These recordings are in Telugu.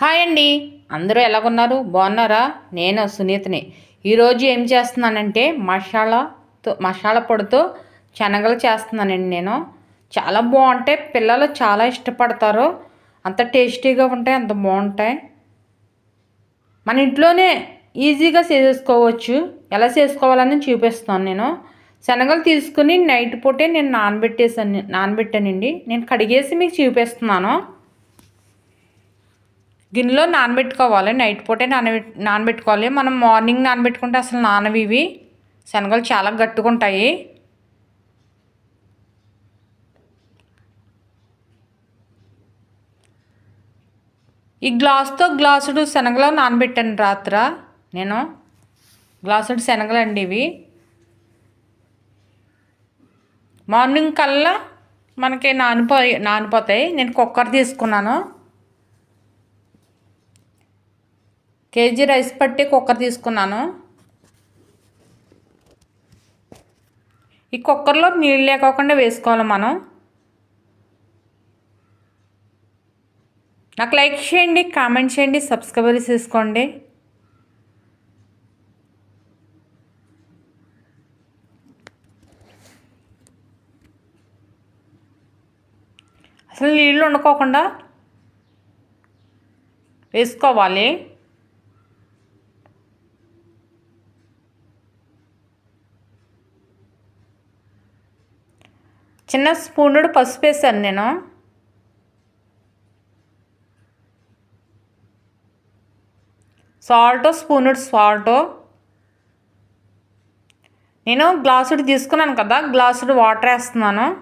హాయ్ అండి. అందరూ ఎలాగున్నారు? బాగున్నారా? నేను సునీతని. ఈరోజు ఏం చేస్తున్నానంటే మసాలాతో మసాలా పొడితో శనగలు చేస్తున్నానండి నేను. చాలా బాగుంటాయి. పిల్లలు చాలా ఇష్టపడతారు. అంత టేస్టీగా ఉంటాయి అంత బాగుంటాయి. మన ఇంట్లోనే ఈజీగా చేసేసుకోవచ్చు. ఎలా చేసుకోవాలని చూపిస్తాను నేను. శనగలు తీసుకుని నైట్ పూటే నేను నానబెట్టేసాను నానబెట్టానండి. నేను కడిగేసి మీకు చూపిస్తున్నాను. గిన్నెలో నానబెట్టుకోవాలి. నైట్ పూటే నానబె నానబెట్టుకోవాలి. మనం మార్నింగ్ నానబెట్టుకుంటే అసలు నానవి ఇవి. శనగలు చాలా గట్టుకుంటాయి ఈ గ్లాస్తో గ్లాసుడు శనగలు నానబెట్టాను రాత్ర. నేను గ్లాసుడు శనగలు అండి ఇవి. మార్నింగ్ కల్లా మనకి నానిపోయి నానిపోతాయి. నేను కుక్కర్ తీసుకున్నాను. కేజీ రైస్ పట్టి కుక్కర్ తీసుకున్నాను. ఈ కుక్కర్లో నీళ్ళు లేకోకుండా వేసుకోవాలి మనం. నాకు లైక్ చేయండి కామెంట్ చేయండి సబ్స్క్రైబర్ చేసుకోండి. అసలు నీళ్ళు వండుకోకుండా వేసుకోవాలి. చిన్న స్పూనుడు పసుపు వేసాను నేను. సాల్ట్ స్పూనుడు సాల్ట్. నేను గ్లాసుడు తీసుకున్నాను కదా గ్లాసుడు వాటర్ వేస్తున్నాను.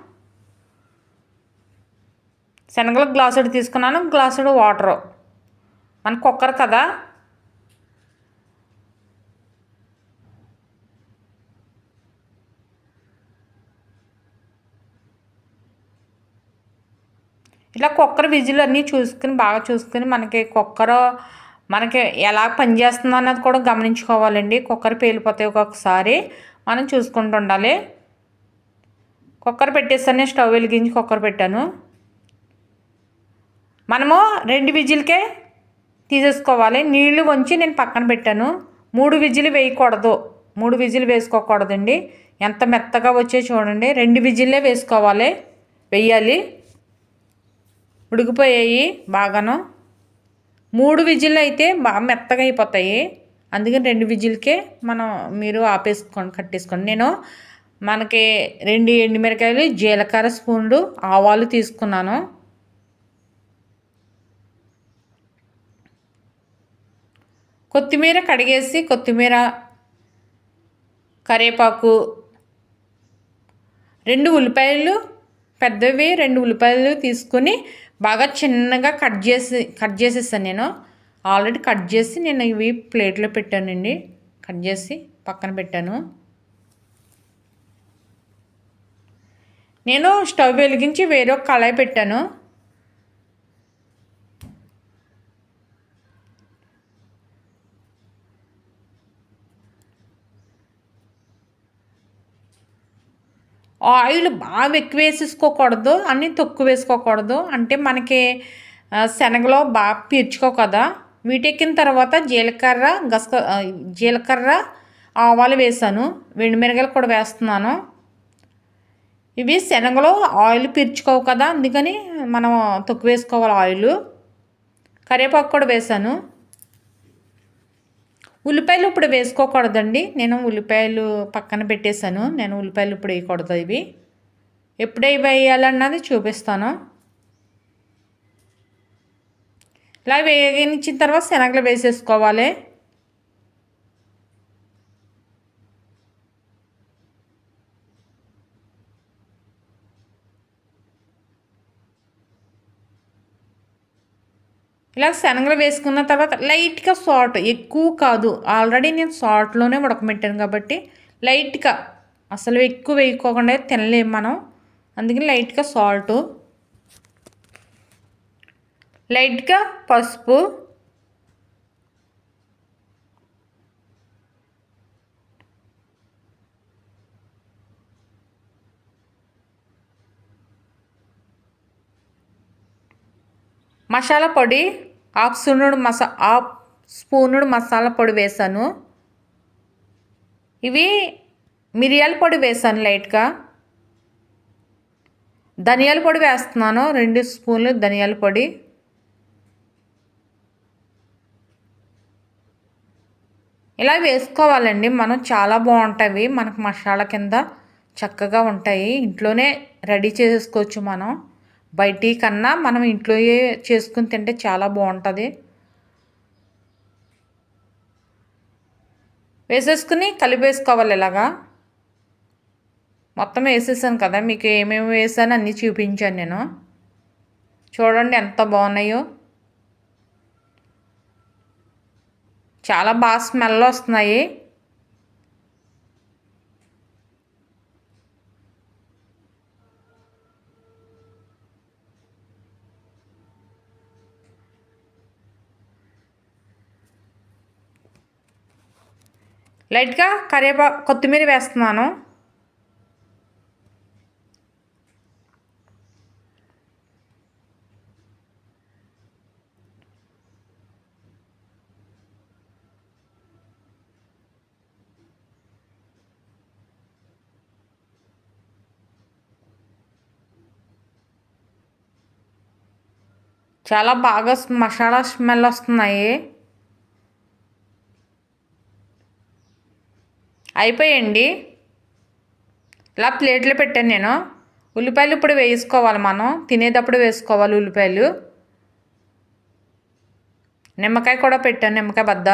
శనగలు గ్లాసుడు తీసుకున్నాను గ్లాసుడు వాటరు. మన కుక్కర్ కదా. ఇలా కుక్కర్ విజిల్ అన్నీ చూసుకుని బాగా చూసుకుని మనకి కుక్కర్ మనకి ఎలా పనిచేస్తుందో అన్నది కూడా గమనించుకోవాలండి. కుక్కర్ పేలిపోతాయి ఒక్కొక్కసారి. మనం చూసుకుంటూ ఉండాలి. కుక్కర్ పెట్టేస్తాను నేను స్టవ్ వెలిగించి కుక్కర్ పెట్టాను. మనము రెండు విజిల్కే తీసేసుకోవాలి. నీళ్ళు వంచి నేను పక్కన పెట్టాను. మూడు విజిల్ వేయకూడదు. మూడు విజిల్ వేసుకోకూడదండి. ఎంత మెత్తగా వచ్చే చూడండి. రెండు విజిల్లే వేసుకోవాలి. వెయ్యాలి ఉడికిపోయాయి బాగాను. మూడు విజిల్ అయితే బాగా మెత్తగా అయిపోతాయి. అందుకని రెండు విజిల్కే మనం మీరు ఆపేసుకోండి కట్టేసుకోండి. నేను మనకి రెండు ఎండుమిరకాయలు జీలకర్ర స్పూన్లు ఆవాలు తీసుకున్నాను. కొత్తిమీర కడిగేసి కొత్తిమీర కరివేపాకు రెండు ఉల్లిపాయలు పెద్దవి రెండు ఉల్లిపాయలు తీసుకుని బాగా చిన్నగా కట్ చేసి కట్ చేసేసాను నేను. ఆల్రెడీ కట్ చేసి నేను ఇవి ప్లేట్లో పెట్టానండి. కట్ చేసి పక్కన పెట్టాను. నేను స్టవ్ వెలిగించి వేరే ఒక కళాయి పెట్టాను. ఆయిల్ బాగా ఎక్కువ వేసేసుకోకూడదు అన్నీ తక్కువ వేసుకోకూడదు. అంటే మనకి శనగలో బాగా పీర్చుకో కదా. వీటెక్కిన తర్వాత జీలకర్ర గసక జీలకర్ర ఆవాలు వేసాను. మిరగాయలు కూడా వేస్తున్నాను. ఇవి శనగలో ఆయిల్ పీర్చుకోవు కదా అందుకని మనం తక్కువ వేసుకోవాలి ఆయిల్. కరివేపాకు కూడా వేసాను. ఉల్లిపాయలు ఇప్పుడు వేసుకోకూడదండి. నేను ఉల్లిపాయలు పక్కన పెట్టేశాను. నేను ఉల్లిపాయలు ఇప్పుడు వేయకూడదు ఇవి. ఎప్పుడే వేయాలన్నది చూపిస్తాను. ఇలా వేగించిన తర్వాత శనగలు వేసేసుకోవాలి. ఇలా శనగలు వేసుకున్న తర్వాత లైట్గా సాల్ట్ ఎక్కువ కాదు. ఆల్రెడీ నేను సాల్ట్లోనే ఉడకబెట్టాను కాబట్టి లైట్గా. అసలు ఎక్కువ వేయకోకుండా తినలేము మనం. అందుకని లైట్గా సాల్ట్. లైట్గా పసుపు. మసాలా పొడి హాఫ్ స్పూనుడు మసా హాఫ్ స్పూనుడు మసాలా పొడి వేసాను. ఇవి మిరియాల పొడి వేసాను లైట్గా. ధనియాల పొడి వేస్తున్నాను రెండు స్పూన్లు ధనియాల పొడి. ఇలా వేసుకోవాలండి మనం చాలా బాగుంటాయి మనకు మసాలా కింద చక్కగా ఉంటాయి ఇంట్లోనే రెడీ చేసుకోవచ్చు మనం. బయటి కన్నా మనం ఇంట్లో చేసుకుని తింటే చాలా బాగుంటుంది. వేసేసుకుని కలిపేసుకోవాలి ఇలాగా. మొత్తం వేసేసాను కదా మీకు ఏమేమి వేసాను అన్నీ చూపించాను నేను. చూడండి ఎంత బాగున్నాయో. చాలా బాగా స్మెల్ వస్తున్నాయి. లైట్గా కరివేపా కొత్తిమీర వేస్తున్నాను. చాలా బాగా మసాలా స్మెల్ వస్తున్నాయి. అయిపోయండి. ఇలా ప్లేట్లో పెట్టాను నేను. ఉల్లిపాయలు ఇప్పుడు వేసుకోవాలి మనం. తినేటప్పుడు వేసుకోవాలి ఉల్లిపాయలు. నిమ్మకాయ కూడా పెట్టాను నిమ్మకాయ బద్ద.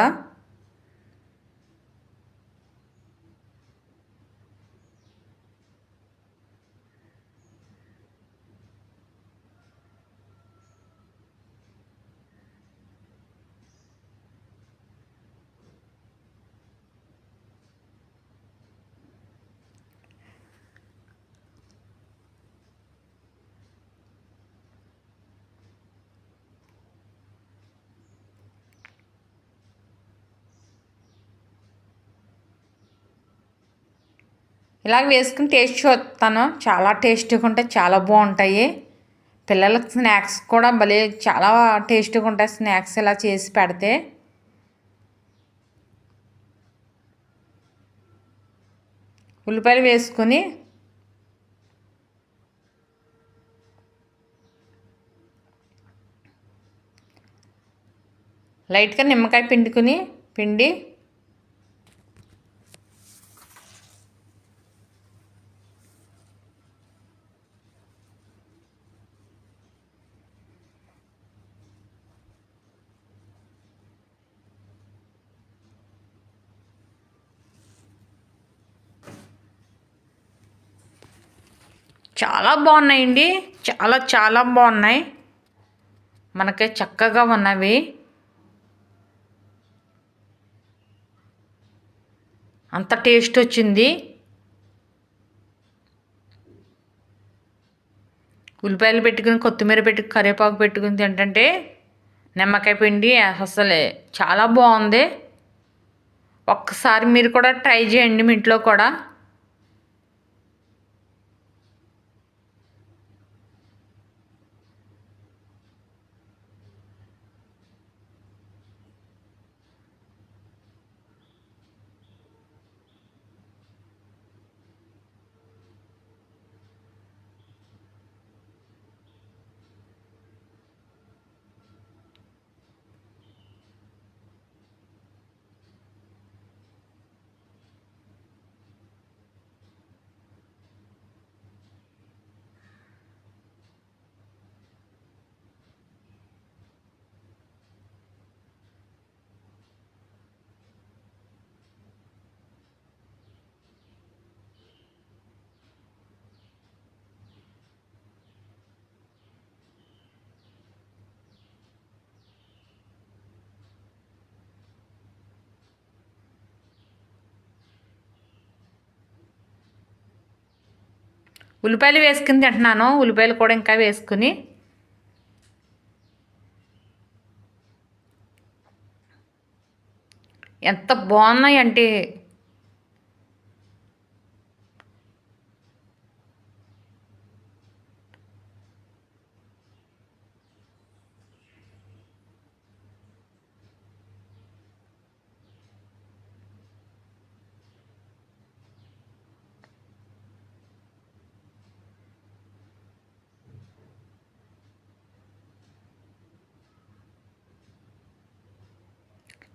ఇలాగ వేసుకుని టేస్ట్ చూస్తాను. చాలా టేస్టీగా ఉంటాయి చాలా బాగుంటాయి. పిల్లలకి స్నాక్స్ కూడా భలే చాలా టేస్టీగా ఉంటాయి స్నాక్స్ ఇలా చేసి పెడితే. ఉల్లిపాయలు వేసుకొని లైట్గా నిమ్మకాయ పిండుకుని పిండి చాలా బాగున్నాయండి. చాలా చాలా బాగున్నాయి. మనకి చక్కగా ఉన్నవి. అంత టేస్ట్ వచ్చింది. ఉల్లిపాయలు పెట్టుకుని కొత్తిమీర పెట్టుకుని కరివేపాకు పెట్టుకుని తింటుంటే నిమ్మకాయ పిండి అసలే చాలా బాగుంది. ఒక్కసారి మీరు కూడా ట్రై చేయండి మీ ఇంట్లో కూడా. ఉల్లిపాయలు వేసుకుని తింటున్నాను. ఉల్లిపాయలు కూడా ఇంకా వేసుకుని. ఎంత బాగున్నాయి అంటే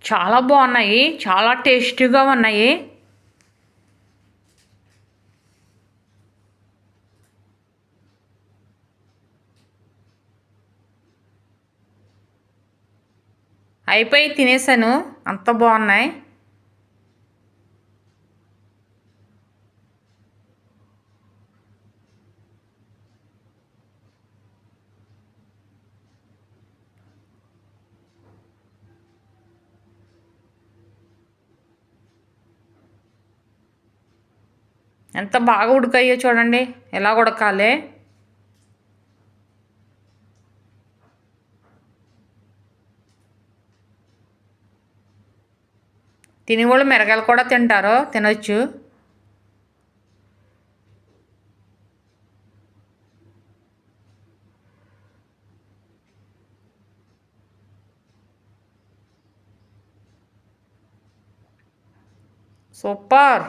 చాలా బాగున్నాయి చాలా టేస్టీగా ఉన్నాయి. అయిపోయి తినేసాను అంత బాగున్నాయి. ఎంత బాగా ఉడకాయో చూడండి. ఎలా ఉడకాలి? తినేవాళ్ళు మిరగాయలు కూడా తింటారు తినొచ్చు. సూపర్.